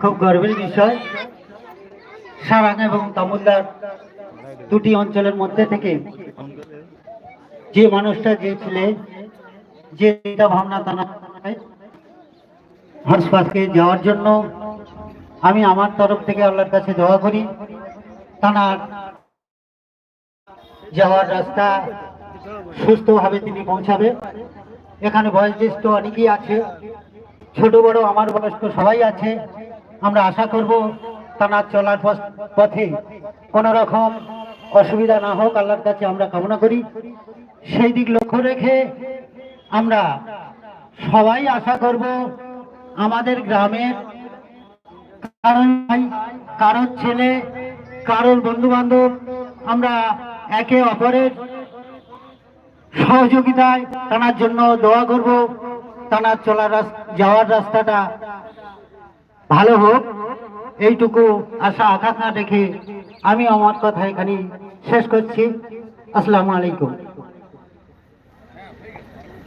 খুব গর্বের বিষয়। সারাং এবং তামুলদার দুটি অঞ্চলের মধ্যে থেকে যে মানুষটা যে ছেলে যে ভাবনা তারা হাসপাতালকে যাওয়ার জন্য আমি আমার তরফ থেকে আল্লাহর কাছে দোয়া করি। তানার যাওয়ার রাস্তা সুস্থভাবে তিনি পৌঁছাবে। এখানে বয়োজ্যেষ্ঠ অনেকেই আছে। ছোট, বড়, আমার বয়স্ক সবাই আছে। আমরা আশা করব তানার চলার পথ- কোনো রকম অসুবিধা না হোক, আল্লাহর কাছে আমরা কামনা করি। সেই দিক লক্ষ্য রেখে আমরা সবাই আশা করব আমাদের গ্রামের ভাই কারোর ছেলে, কারোর বন্ধু বান্ধব আমরা একে অপরের সহযোগিতায় টানার জন্য দোয়া করব। টানার চলার যাওয়ার রাস্তাটা ভালো হোক, এইটুকু আশা আকাঙ্ক্ষা রেখে আমি আমার কথা এখানে শেষ করছি। আসসালামু আলাইকুম।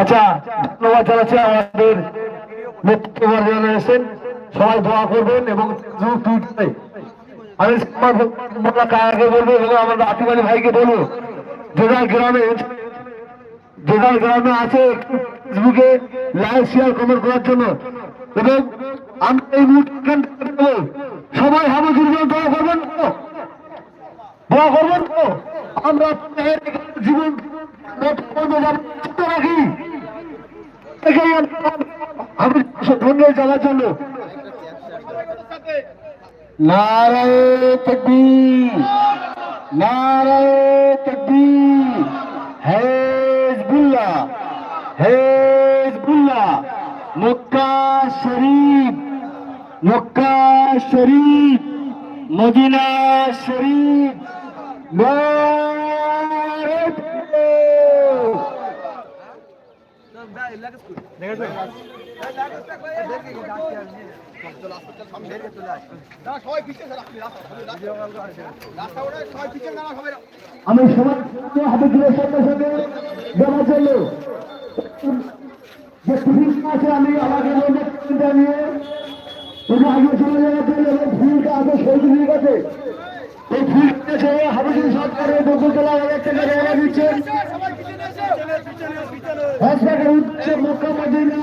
আচ্ছা ধন্যবাদ জানাচ্ছি আমাদের বক্তব্য জানিয়েছেন সবাই দোয়া করবেন এবং আমি বলব এবং আমার আতিমানি ভাইকে বলব যেদার গ্রামে যেদার গ্রামে আছে, ফেসবুকে লাইভ শেয়ার কমেন্ট করার জন্য। এবং আমরা এই মুহূর্তে সবাই হামে দুর্বল দোয়া করবেন তো? দোয়া করবেন তো। আমরা জীবন রাখি। আমি ধন্যবাদ জানার জন্য। নারায় নারায় হেজবুল্লাহ হেজবুল্লাহ মক্কা শরীফ মক্কা শরীফ মদিনা শরীফ আমি সবাই হাতে তুলে সাথে সাথে দেওয়ার জন্য। এবং ফুলটা আগে শহীদের কাছে এই ফুল এসে হাবিজুল সরকারের বকুলতলা বাজার থেকে রওনা দিচ্ছেন হসপিটালের উদ্দেশ্যে মক্কা মদিনা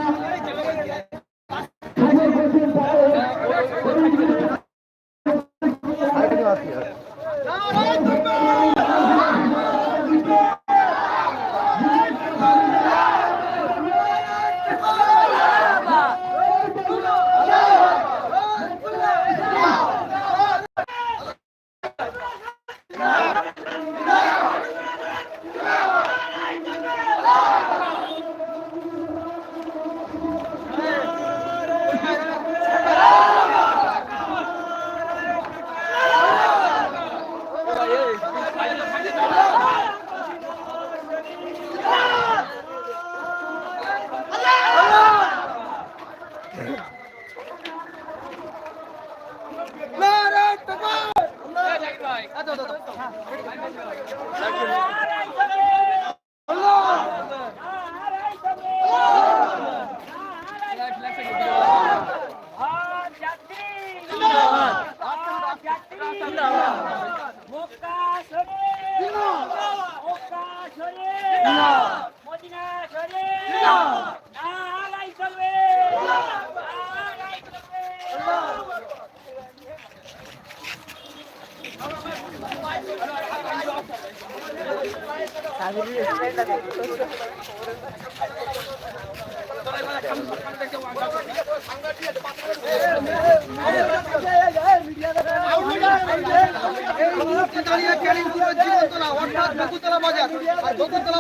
বকুতলা বাজার আর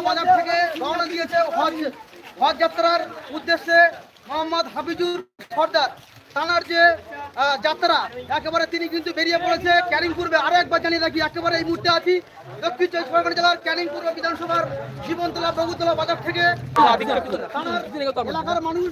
বাজার থেকে রওনা দিয়েছে হজ হজ যাত্রার উদ্দেশ্যে মোহাম্মদ হাফিজুর সর্দার তানার যে যাত্রা, একেবারে তিনি কিন্তু বেরিয়ে পড়েছে। ক্যানিং পূর্বে আরও একবার জানিয়ে রাখি, একেবারে এই মুহূর্তে আছি। দক্ষিণ চব্বিশ পরগনা জেলার ক্যানিং পূর্ব বিধানসভার জীবনতলা, বগুতলা বাজার থেকে থানার এলাকার মানুষ।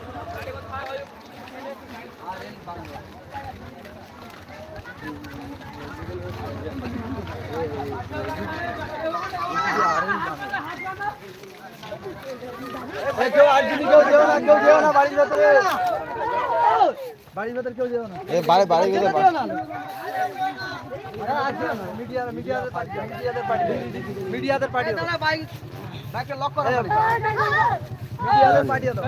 ছিল ছিল ছজন এ বাড়ি বাড়ি গেলে মিডিয়াদের পার্টি বাইক বাইকটা লক করা মিডিয়াদের পার্টি দাও।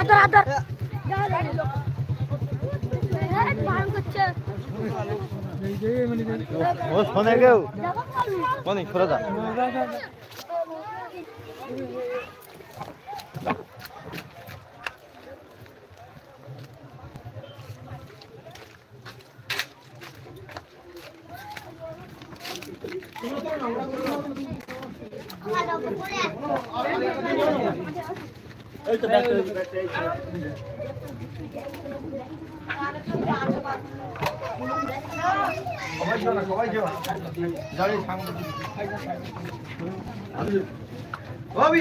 আদর আদর। শোনে কেউ অনেক সরে যা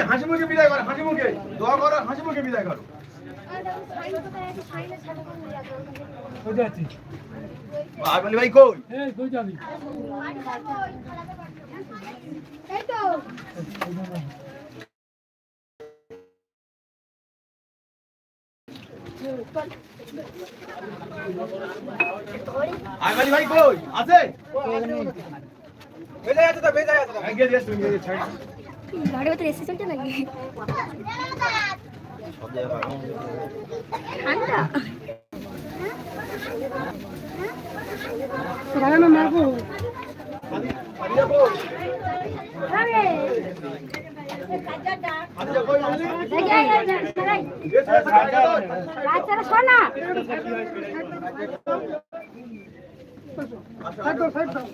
হাসি মুখে বিদায় করো হাসি মুখে দোয়া করো হাসি মুখে বিদায় করো। ভাই কই? এই তো। আই বলি ভাই কই আছে বেজে যাচ্ছে তো বেজে যাচ্ছে গিয়ে দিয়ে তুমি গিয়ে ছাড় গাড়ি ভিতরে এসে চলছে নাকি ঠান্ডা রানা মারবো বাচ্চারা শোনা সাইড দাও সাইড দাও